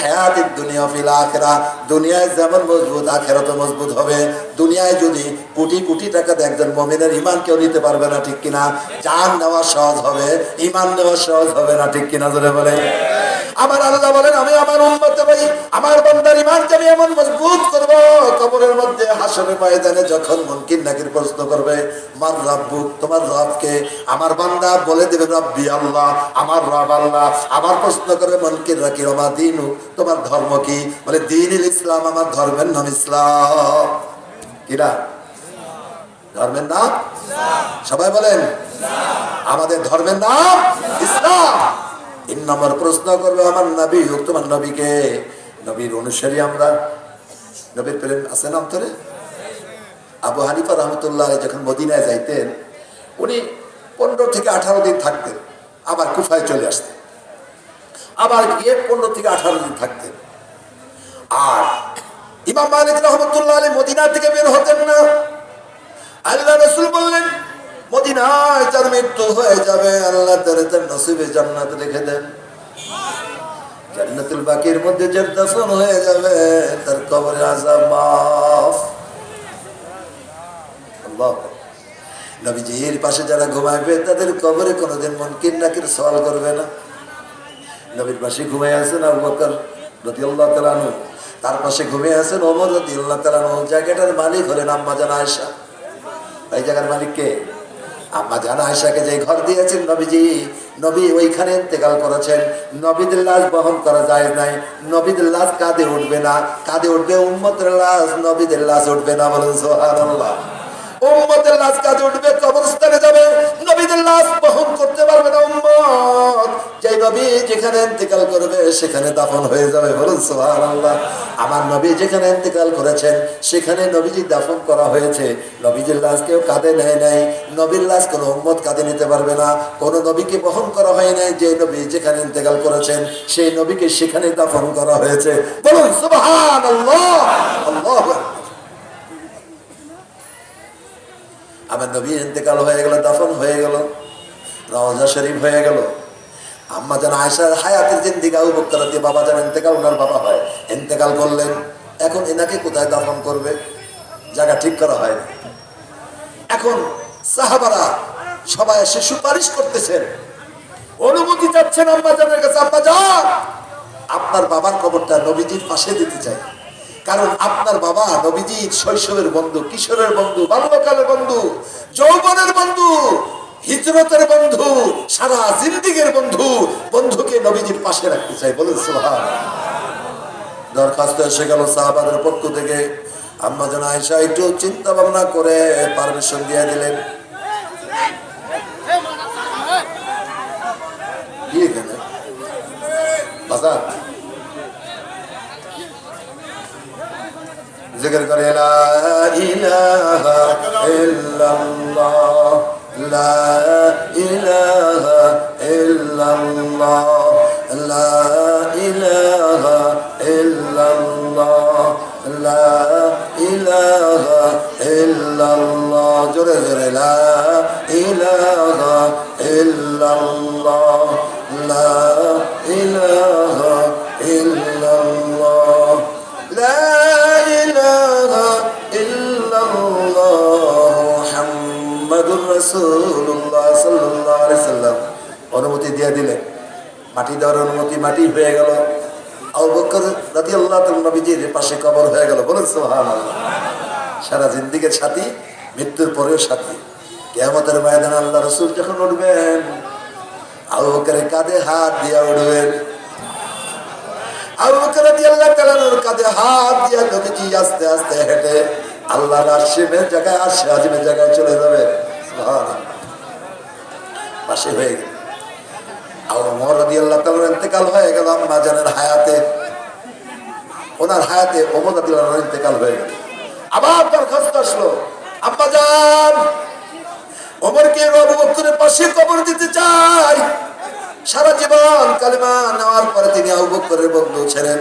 হায়াতিদ দুনিয়া ফিল আখেরা দুনিয়ায় যেমন মজবুত, আখিরাতও মজবুত হবে। দুনিয়ায় যদি কোটি কোটি টাকা একজন মমিনের ইমান কেউ নিতে পারবে না, ঠিক কিনা? জান নেওয়া সহজ হবে ইমান নেওয়া সহজ হবে না, ঠিক কিনা ধরে বলে আমার আল্লাহ বলেন আমি আমার উম্মতে ভাই আমার বান্দার ইমানকে আমি এমন মজবুত করব কবরের মধ্যে হাসরে ময়দানে যখন মুনকির নাকির প্রশ্ন করবে মার রব্বু তোমার রবকে আমার বান্দা বলে দেবে রব্বি আল্লাহ আমার রব আল্লাহ। আমার প্রশ্ন করবে মুনকির নাকির আমার দিন তোমার ধর্ম কি? বলে দিন ইসলাম আমার ধর্মের নাম ইসলাম। কিরা? ধর্মের নাম? সবাই বলেন আমাদের ধর্মের নাম ইসলাম। তিন নম্বর প্রশ্ন করবে আমার নবী হোক তোমার নবীকে। নবীর অনুসারী আমরা। নবীর প্রেম আছে না অন্তরে? আবু হানিফা রহমতুল্লাহ যখন মদিনায় যাইতেন, উনি পনেরো থেকে আঠারো দিন থাকতেন, আবার কুফায় চলে আসতেন। আবার গিয়ে পনেরো থেকে আঠারো দিন থাকতেন। আর ইমাম মালিক রহমতুল্লাহ আলী মদিনা থেকে বের হতেন না। আল্লাহ রসুল বললেন মদিনায় যার মৃত্যু হয়ে যাবে। আল্লাহ তার নসিবে জান্নাত রেখে দেন। জান্নাতুল বাকির মধ্যে যার দফন হয়ে যাবে, তার কবরে আজাব মাফ। আল্লাহ। নবীজির পাশে যারা ঘুমাইবে, তাদের কবরে কোনোদিন মনকির নাকির সওয়াল করবে না। নবীর পাশে ঘুমাই আছেন আবু বকর রাদিয়াল্লাহু তাআলা আনহু। তার পাশে ঘুমিয়ে আছেন ওমর রাদিয়াল্লাহু তাআলা আনহু। জায়গাটার মালিক হলেন আম্মা জান আয়েশা। এই জায়গার মালিক কে? আম্মা জান হাসাকে যে ঘর দিয়েছেন নবীজি, নবী ওইখানে ইন্তেকাল করেছেন। নবীদের লাশ বহন করা যায় নাই। নবীদের লাশ কাঁদে উঠবে না। কাঁদে উঠবে উম্মতের লাশ, নবীদের লাশ উঠবে না বলেন সোহান উম্মতের লাশ কাঁধে উঠবে, কবরস্থানে যাবে। নবীদের লাশ বহন করতে পারবে না উম্মত। যে নবী যেখানে ইন্তেকাল করবে, সেখানে দাফন হয়ে যাবে। বলুন সুবহানাল্লাহ। আমার নবী যেখানে ইন্তেকাল করেছেন, সেখানে নবীজি দাফন করা হয়েছে। নবীজির লাশ কেউ কাঁধে নেয় নাই। নবীর লাশ কোনো উম্মত কাঁধে নিতে পারবে না। কোন নবীকে বহন করা হয় নাই যে নবী যেখানে ইন্তেকাল করেছেন, সেই নবীকে সেখানে দাফন করা হয়েছে। বলুন সুবহানাল্লাহ। আল্লাহু আকবার। আমার নবী ইন্তেকাল হয়ে গেল, দাফন হয়ে গেল, রওজা শরীফ হয়ে গেল। আম্মা যেন আয়সার হায়াতের জিন্দিগি আবু বকর দিয়ে বাবা যেন ইন্তেকাল ওনার বাবা হয়। ইন্তেকাল করলেন, এখন এনাকে কোথায় দাফন করবে? জায়গা ঠিক করা হয় এখন সাহাবারা সবাই এসে সুপারিশ করতেছেন। অনুমতি চাচ্ছেন আম্মা জানের কাছে, আম্মা আপনার বাবার কবরটা নবীজির পাশে দিতে চাই। কারণ আপনার বাবা নবীজির শৈশবের বন্ধু, কিশোরের বন্ধু, বাল্যকালের বন্ধু, যৌবনের বন্ধু, হিজরতের বন্ধু, সারা জিন্দিগের বন্ধু, বন্ধুকে নবীজির পাশে রাখতে চাই। বলেন সুহান দরখাস্ত এসে গেল সাহাবাদের পক্ষ থেকে। আম্মা যেন আয়সা একটু চিন্তা ভাবনা করে পারমিশন দিয়ে দিলেন। বাজার। জিকির করে, লা ইলাহা ইল্লাল্লাহ, লা ইলাহা ইল্লাল্লাহ, লা ইলাহা ইল্লাল্লাহ, লা ইলাহা ইল্লাল্লাহ, জোরে জোরে, লা ইলাহা ইল্লাল্লাহ, লা দিয়ে দিলেন মাটি দেওয়ার অনুমতি, মাটি হয়ে গেল। পাশে কবর হয়ে গেল। বলেন সারা জিন্দিগির সাথী, মৃত্যুর পরেও সাথী। কিয়ামতের ময়দানে আল্লাহ রাসূল যখন উঠবেন, আবু বকরের কাঁধে হাত দিয়ে উঠবেন। জায়গায় জায়গায় চলে যাবে। পাশে হয়ে গেল। আর ইন্তেকাল হয়ে গেল হায়াতে। ওনার ইন্তেকাল হয়ে গেল। আবার জান দিতে চাই। সারা জীবন কালিমা নেওয়ার পরে তিনি আবু বন্ধু ছিলেন।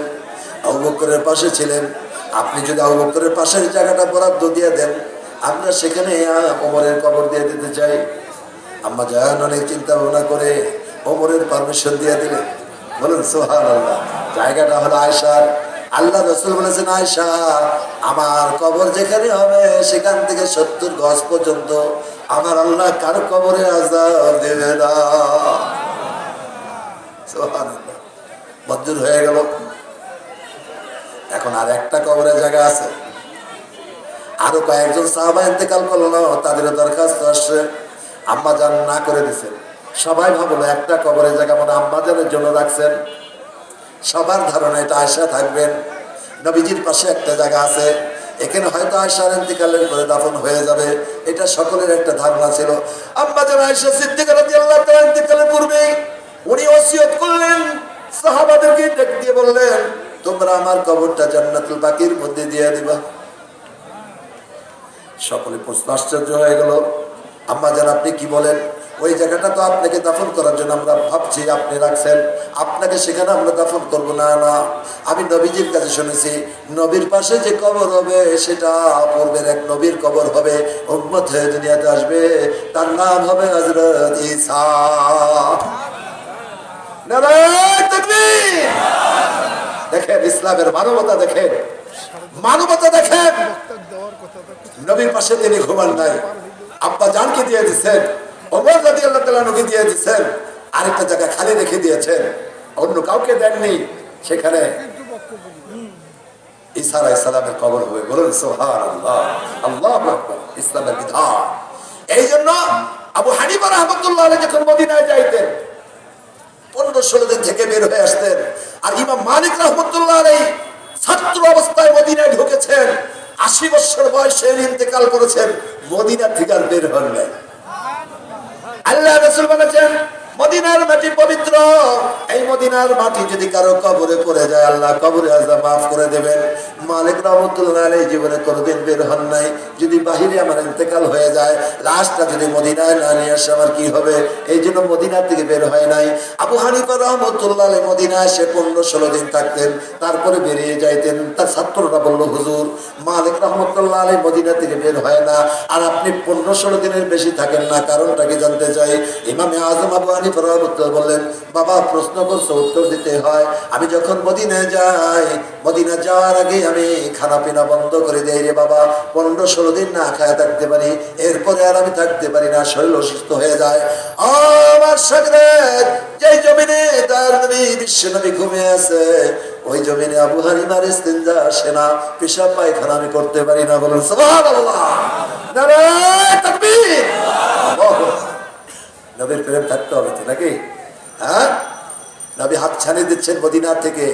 আবু পাশে ছিলেন। আপনি যদি আবু পাশের জায়গাটা বরাদ্দ দিয়ে দেন আমরা সেখানে আহ, ওমরের কবর দিয়ে দিতে চাই। আম্মা জাহান অনেক চিন্তা ভাবনা করে ওমরের পারমিশন দিয়ে দিলেন বলুন সোহান আল্লাহ জায়গাটা হলো আয়সার আল্লাহ রসুল বলেছেন আয়সা আমার কবর যেখানে হবে, সেখান থেকে সত্তর গজ পর্যন্ত আমার আল্লাহ কারও কবরে আজাব দেবে না? হয়ে গেল। এখন আর একটা কবরের জায়গা আছে। আরও কয়েকজন সাহাবা ইন্তেকাল করল তাদের দরখাস্ত আসছে। আম্মা জান না করে দিছেন সবাই ভাবলো একটা কবরের জায়গা মানে আম্মা জানের জন্য রাখছেন। সবার ধারণা এটা আয়সা থাকবেন। নবীজির পাশে একটা জায়গা আছে, এখানে হয়তো আয়সার ইন্তিকালের পরে দাফন হয়ে যাবে, এটা সকলের একটা ধারণা ছিল। আম্মা জান আয়সা সিদ্দিক রাদিয়াল্লাহু তাআলা ইন্তিকালের পূর্বে উনি ওসিয়ত করলেন, সাহাবাদেরকে ডেকে দিয়ে বললেন, তোমরা আমার কবরটা জান্নাতুল বাকির মধ্যে দিয়ে দিবা। সকলে প্রশ্ন আশ্চর্য হয়ে গেল। আম্মা জান, আপনি কি বলেন? ওই জায়গাটা তো আপনাকে দাফন করার জন্য আমরা ভাবছি, আপনি রাখছেন। আপনাকে সেখানে আমরা দাফন করব। না না। আমি নবীজির কাছে শুনেছি, নবীর পাশে যে কবর হবে, সেটা পূর্বের এক নবীর কবর হবে, উম্মত হয়ে দুনিয়াতে আসবে। তার নাম হবে হজরত তাকবীর! দেখেন, ইসলামের মানবতা দেখেন। মানবতা দেখেন। নবীর পাশে তিনি ঘুমান নাই। আব্বা জানকে দিয়ে দিচ্ছেন অমর রাজি আল্লাহ তালা তালুকে দিয়ে দিচ্ছেন আরেকটা জায়গা খালি রেখে দিয়েছেন, অন্য কাউকে দেননি। সেখানে কবর হবে এই জন্য আবু যখন মদিনায় যাইতেন, পনেরো ষোলো দিন বের হয়ে আসতেন, আর মালিক ছাত্র অবস্থায় মদিনায় ঢুকেছেন, আশি বছর বয়সে ইন্তেকাল করেছেন, মদিনা থেকে আর বের হন নাই। আল্লাহ রসুল বলেছেন মদিনার মাটি পবিত্র। এই মদিনার মাটি যদি কারও কবরে পড়ে যায়, আল্লাহ কবরে আজা মাফ করে দেবেন। মালিক রহমতুল্লাহ আলাই জীবনে কোনোদিন বের হন নাই। যদি বাহিরে আমার ইন্তেকাল হয়ে যায়, লাশটা যদি মদিনায় না নিয়ে আসে, আমার কি হবে? এই জন্য মদিনার থেকে বের হয় নাই। আবু হানিফা রহমতুল্লাহ আলাই মদিনায় এসে পনেরো ষোলো দিন থাকতেন। তারপরে বেরিয়ে যাইতেন। তার ছাত্ররা বলল, হুজুর, মালিক রহমতুল্লাহ আলাই মদিনা থেকে বের হয় না। আর আপনি পনেরো ষোলো দিনের বেশি থাকেন না। কারণটা কি জানতে চাই? ইমামে আজম আবু হানিফা রহমতুল্লাহ বললেন, বাবা, প্রশ্ন করছ, উত্তর দিতে হয়। আমি যখন মদিনায় যাই মদিনা যাওয়ার আগে আমি খানা পিনা বন্ধ করে দেই রে বাবা। পনেরো ষোলো দিন না খায় থাকতে পারি, এরপরে আর আমি থাকতে পারি না, শরীর অসুস্থ হয়ে যায়। আমার সাগরে যে জমিনে তার নবী, বিশ্ব নবী ঘুমিয়ে আছে, ওই জমিনে আবু হানিমার ইস্তিনজা আসে না। পেশাব পায়খানা আমি করতে পারি না, বলুন, সুবহানাল্লাহ। নারায়ে তাকবীর। নবীর প্রেম থাকতে হবে তো নাকি? হ্যাঁ? নবী হাত ছানি দিচ্ছেন মদিনা থেকে।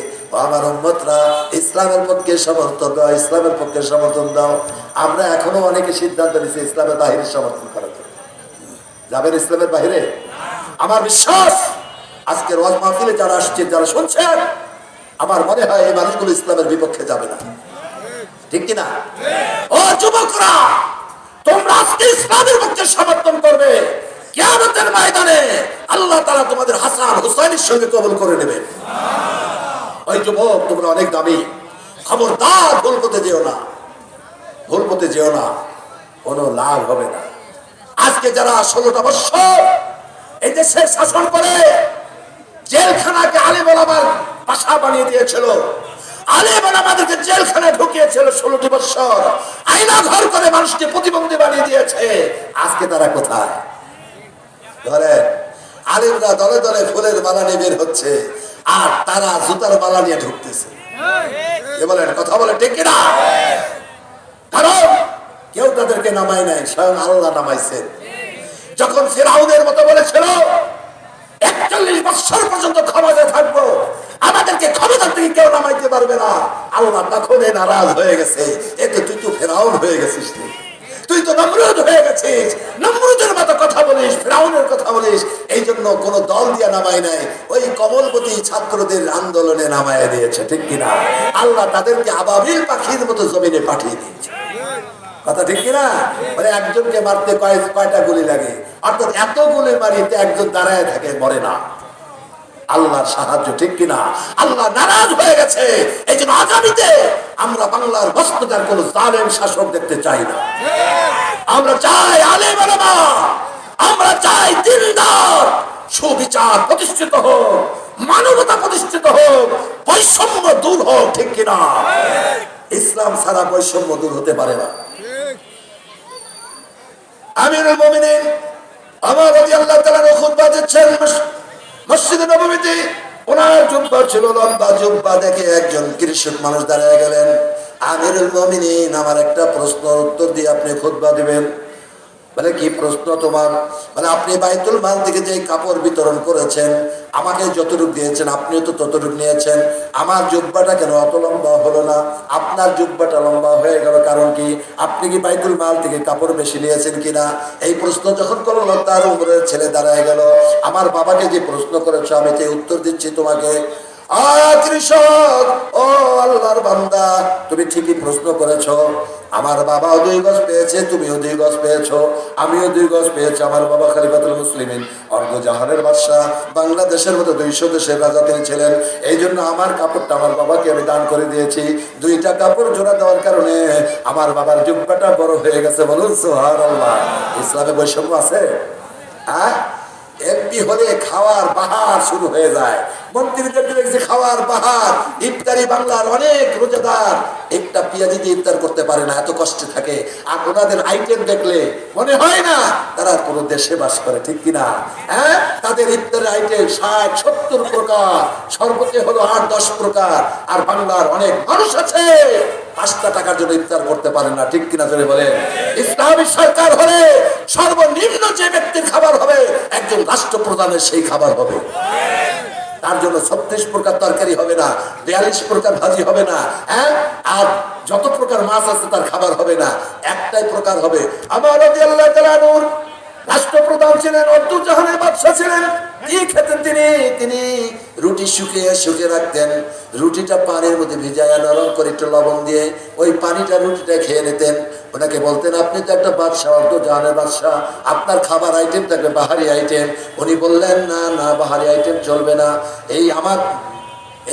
আমার উম্মতরা, ইসলামের পক্ষে সমর্থন দাও, ইসলামের পক্ষে সমর্থন দাও। আমরা এখনও অনেকে সিদ্ধান্ত নিচ্ছি ইসলামের বাহিরে সমর্থন করার জন্য। যাবেন ইসলামের বাহিরে? আমার বিশ্বাস, আজকের ওয়াজ মাহফিলে যারা আসছে, যারা শুনছেন, আমার মনে হয় এই মানুষগুলো ইসলামের বিপক্ষে যাবে না। ঠিক কিনা? ও যুবকরা, তোমরা আজকে ইসলামের পক্ষে সমর্থন করবে। কিয়ামতের ময়দানে আল্লাহ তাআলা তোমাদের হাসান হুসাইনের সঙ্গে কবুল করে নেবে। ওই যুবক, তোমরা অনেক দামি। খবরদার, ভুল পথে যেও না। ভুল পথে যেও না। কোনো লাভ হবে না। আজকে যারা ষোলোটা বৎসর এই দেশে শাসন করে, জেলখানাকে আলেম ওলামার বাসা বানিয়ে দিয়েছিল। আলেম ওলামাদেরকে জেলখানায় ঢুকিয়েছিল ষোলোটি বৎসর। আয়না ঘর করে মানুষকে প্রতিবন্ধী বানিয়ে দিয়েছে। আজকে তারা কোথায়? ধরে আলেমরা দলে দলে ফুলের মালা নিয়ে বের হচ্ছে, আর তারা জুতার মালা নিয়ে ঢুকতেছে। বলেন, কথা বলে ঠিক কিনা? কারণ কেউ তাদেরকে নামায় নাই, স্বয়ং আল্লাহ নামাইছেন। যখন ফেরাউনের মতো বলেছিল, একচল্লিশ বছর পর্যন্ত ক্ষমতায় থাকব, আমাদেরকে ক্ষমতা থেকে কেউ নামাইতে পারবে না। আল্লাহ তখন নারাজ হয়ে গেছে, এতে তুই তো ফেরাউন হয়ে গেছিস তুই তুই তো নমরুদ হয়ে গেছিস। নমরুদের মতো কথা বলিস ফেরাউনের কথা বলিস এই জন্য কোনো দল দিয়া নামায় নাই, ওই কমলপতি ছাত্রদের আন্দোলনে নামায় দিয়েছে, ঠিক কিনা? আল্লাহ তাদেরকে আবাবিল পাখির মতো জমিনে পাঠিয়ে দিয়েছে। কথা ঠিক কিনা? মানে একজনকে মারতে কয় কয়টা গুলি লাগে? অর্থাৎ এত গুলি মারিতে একজন দাঁড়ায় থাকে, মরে না। আল্লাহর সাহায্য, ঠিক কিনা? আল্লাহ নারাজ হয়ে গেছে। এই জন্য আগামীতে আমরা বাংলার বস্তুতার কোন জালেম শাসক দেখতে চাই না। আমরা চাই আলেম আলেমা আমরা চাই দিনদার সুবিচার প্রতিষ্ঠিত হোক, মানবতা প্রতিষ্ঠিত হোক, বৈষম্য দূর হোক, ঠিক কিনা? ইসলাম ছাড়া বৈষম্য দূর হতে পারে না। আমিরুল আমার দিচ্ছেন নববীতে ওনার জুব্বা ছিল লম্বা, জুব্বা দেখে একজন কৃষক মানুষ দাঁড়িয়ে গেলেন। আমার একটা প্রশ্ন উত্তর দিয়ে আপনি খুতবা দিবেন। মানে কি প্রশ্ন তোমার? মানে আপনি বাইতুল মাল থেকে যে কাপড় বিতরণ করেছেন, আমাকে যতটুক দিয়েছেন, আপনিও তো ততটুক নিয়েছেন। আমার জুব্বাটা কেন অত লম্বা হলো না? আপনার জুব্বাটা লম্বা হয়ে গেল কারণ কি? আপনি কি বাইতুল মাল থেকে কাপড় বেশি নিয়েছেন কিনা? এই প্রশ্ন যখন করল, তার উপরে ছেলে দাঁড়ায় গেল। আমার বাবাকে যে প্রশ্ন করেছ, আমি যে উত্তর দিচ্ছি তোমাকে বান্দা, তুমি ঠিকই প্রশ্ন আমার বাবাও দুই পেয়েছে, তুমিও দুই আমিও দুই আমার বাবা বাদশাহ, বাংলাদেশের মতো দুইশো দেশের রাজা তিনি ছিলেন। এই জন্য আমার কাপড়টা আমার বাবাকে আমি দান করে দিয়েছি। দুইটা কাপড় জোড়া দেওয়ার কারণে আমার বাবার জুব্বাটা বড় হয়ে গেছে বলুন সোহার ইসলামে বৈষম্য আছে? হ্যাঁ? এমপি হলে খাওয়ার বাহার শুরু হয়ে যায়। মন্ত্রীদের দেখছি খাওয়ার বাহার, ইফতারি বাংলার অনেক রোজাদার। একটা পেঁয়াজি দিয়ে ইফতার করতে পারে না, এত কষ্টে থাকে। আর ওনাদের আইটেম দেখলে মনে হয় না তারা কোনো দেশে বাস করে, ঠিক কিনা? হ্যাঁ? তাদের ইফতারের আইটেম ষাট, সত্তর প্রকার সর্বতে হলো আট, দশ প্রকার। আর বাংলার অনেক মানুষ আছে। পাঁচটা টাকার জন্য ইফতার করতে পারে না, ঠিক কিনা ধরে বলে ইসলামী সরকার হলে সর্বনিম্ন যে ব্যক্তির খাবার হবে, একজন রাষ্ট্রপ্রধানের সেই খাবার হবে। তার জন্য ছত্রিশ প্রকার তরকারি হবে না, বিয়াল্লিশ প্রকার ভাজি হবে না হ্যাঁ? আর যত প্রকার মাছ আছে, তার খাবার হবে না। একটাই প্রকার হবে। আমার রাষ্ট্রপ্রধান ছিলেন অব্দুল জাহানের বাদশাহ ছিলেন। কি খেতেন তিনি তিনি রুটি শুকিয়ে শুকিয়ে রাখতেন। রুটিটা পানির মধ্যে ভিজায়া নরম করে একটু লবণ দিয়ে ওই পানিটা রুটিটা খেয়ে নিতেন। ওনাকে বলতেন, আপনি তো একটা বাদশাহ অর্ধ জাহানের বাদশাহ। আপনার খাবার আইটেম থাকবে বাহারি আইটেম উনি বললেন, না না, বাহারি আইটেম চলবে না। এই আমার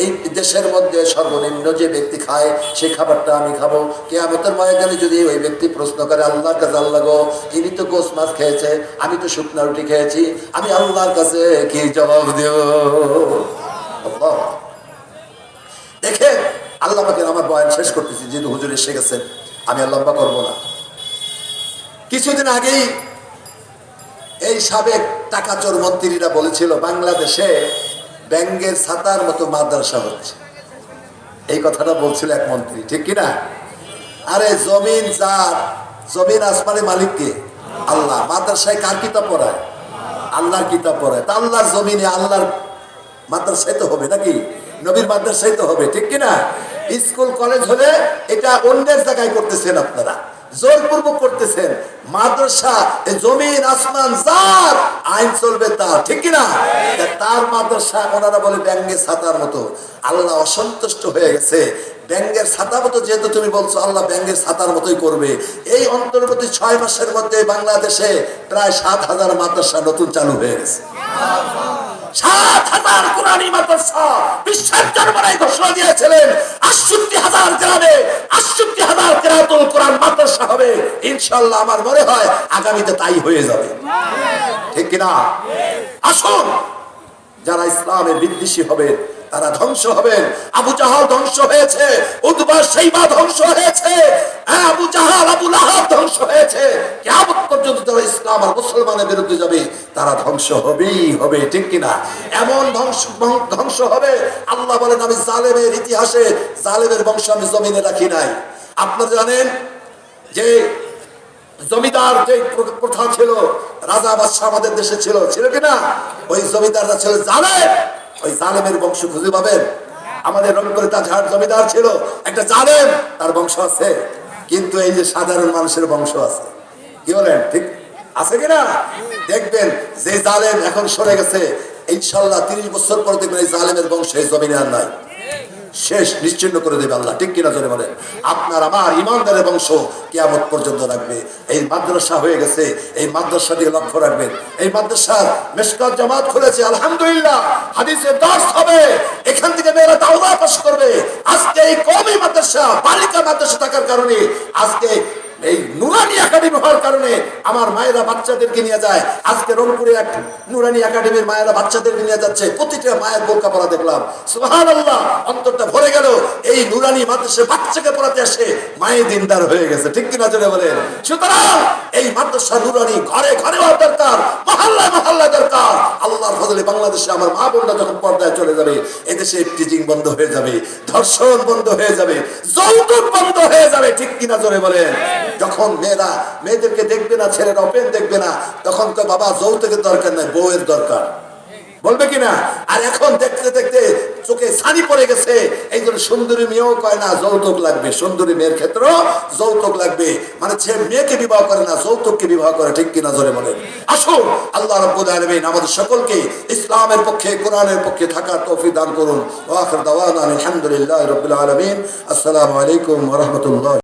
এই দেশের মধ্যে সর্বনিম্ন যে ব্যক্তি খায় সেই খাবারটা আমি খাব। কেয়ামতের ময়দানে যদি ওই ব্যক্তি প্রশ্ন করে, আল্লাহর কাছে আল্লাহ গো, ইনি তো গোস মাছ খেয়েছে, আমি তো শুকনা রুটি খেয়েছি, আমি আল্লাহর কাছে কি জবাব দেব। দেখেন, আল্লাহ পাকের আমার বয়ান শেষ করতেছি, যেহেতু হুজুর এসে গেছেন আমি আর লম্বা করব না। কিছুদিন আগেই এই সাবেক টাকা টাকাচোর মন্ত্রীরা বলেছিল, বাংলাদেশে ব্যাঙ্গের ছাতার মতো মাদ্রাসা হচ্ছে। এই কথাটা বলছিল এক মন্ত্রী, ঠিক কিনা? আরে জমিন যার, জমিন আসমানের মালিককে? আল্লাহ। মাদ্রাসায় কার কিতাব পড়ায়? আল্লাহর কিতাব পড়ায়। তা আল্লাহর জমিনে আল্লাহর মাদ্রাসায় তো হবে নাকি? নবীর মাদ্রাসায় তো হবে, ঠিক কিনা? স্কুল, কলেজ হলে এটা অন্যের জায়গায় করতেছেন আপনারা। জোরপূর্বক করতেছেন। মাদ্রাসা জমিন আসমান যার, আইন চলবে তার ঠিক তা তার মাদ্রাসা ওনারা বলে ব্যাঙ্গে ছাতার মতো। আল্লাহ অসন্তুষ্ট হয়ে গেছে। ব্যাঙ্গের ছাতা মতো যেহেতু তুমি বলছো, আল্লাহ ব্যাঙ্গের ছাতার মতোই করবে। এই অন্তর্বর্তী ছয় মাসের মধ্যে বাংলাদেশে প্রায় সাত হাজার মাদ্রাসা নতুন চালু হয়ে গেছে। সাত হাজার বিশ্বের ঘোষণা দিয়েছিলেন আটষট্টি হাজার আটষট্টি হাজার কেরাতুল কোরআন মাদ্রাসা হবে। ইনশাল্লাহ আমার মনে হয় আগামীতে তাই হয়ে যাবে। ঠিক কিনা? আসুন যারা ইসলামের বিদ্বেষী হবে তারা ধ্বংস হবেন। আবু জাহাল ধ্বংস হয়েছে উদ্বা সেইবা ধ্বংস হয়েছে হ্যাঁ, আবু জাহাল আবু লাহাব ধ্বংস হয়েছে। কেমন পর্যন্ত যারা ইসলাম আর মুসলমানের বিরুদ্ধে যাবে তারা ধ্বংস হবেই হবে, ঠিক কিনা? এমন ধ্বংস ধ্বংস হবে। আল্লাহ বলেন, আমি জালেমের ইতিহাসে, জালেমের বংশ আমি জমিনে রাখি নাই। আপনারা জানেন যে জমিদার যে প্রথা ছিল, রাজা বাদশাহ আমাদের দেশে ছিল ছিল কিনা? ওই জমিদাররা ছিল জালেম। ওই জালেমের বংশ খুঁজে পাবেন। আমাদের রংপুরে তাজহাট জমিদার ছিল, একটা জালেম, তার বংশ আছে। কিন্তু এই যে সাধারণ মানুষের বংশ আছে, কি বলেন, ঠিক? আছে কিনা? দেখবেন যে জালেম এখন সরে গেছে। ইনশাল্লাহ তিরিশ বছর পর দেখবেন এই জালেমের বংশ এই জমিনে আর নাই। শেষ নিশ্চিন্ন করে দেবে আল্লাহ। ঠিক কিনা জোরে বলেন? আপনার, আমার ইমানদারের বংশ কিয়ামত পর্যন্ত রাখবে। এই মাদ্রাসা হয়ে গেছে। এই মাদ্রাসা দিকে লক্ষ্য রাখবেন। এই মাদ্রাসার মেশকাত জামাত খুলেছে, আলহামদুলিল্লাহ। হাদিসের দাস হবে। এখান থেকে মেয়েরা দাওয়া পাশ করবে। আজকে এই কমই মাদ্রাসা, বালিকা মাদ্রাসা থাকার কারণে আজকে এই নুরানি একাডেমি হওয়ার কারণে আমার মায়েরা বাচ্চাদেরকে নিয়ে যায়। আজকে রংপুরে এক নুরানি একাডেমির মায়েরা বাচ্চাদেরকে নিয়ে যাচ্ছে। প্রতিটা মায়ের বোরকা পরা দেখলাম। সুহান আল্লাহ অন্তরটা নুরানি মাদ্রাসে বাচ্চাকে পড়াতে আসে। মায়ে দিনদার হয়ে গেছে। ঠিক কিনা জোরে বলেন? সুতরাং এই মাদ্রাসা নুরানি ঘরে ঘরে দরকার। মহল্লায় মহল্লায় দরকার। আল্লাহর ফজলে বাংলাদেশে আমার মা বোনরা যখন পর্দায় চলে যাবে, এদেশে টিচিং বন্ধ হয়ে যাবে, ধর্ষণ বন্ধ হয়ে যাবে, যৌতুক বন্ধ হয়ে যাবে। ঠিক কিনা জোরে বলেন? যখন মেয়েরা মেয়েদেরকে দেখবে না, ছেলের ওপেন দেখবে না, তখন তো বাবা যৌতুকের দরকার নাই, বউয়ের দরকার। বলবে কিনা আর এখন দেখতে দেখতে চোখে ছানি পড়ে গেছে। এই জন্য সুন্দরী মেয়েও কয় না, যৌতুক লাগবে। সুন্দরী মেয়ের ক্ষেত্রে যৌতুক লাগবে। মানে যে মেয়েকে বিবাহ করে না, যৌতুককে বিবাহ করে, ঠিক কিনা জোরে বলে আসুন, আল্লাহ রব্বুল আলামিন আমাদের সকলকে ইসলামের পক্ষে, কোরআনের পক্ষে থাকার তৌফিক দান করুন। আলহামদুলিল্লাহি রাব্বিল আলামিন। আসসালামু আলাইকুম রাহমাতুল্লাহ।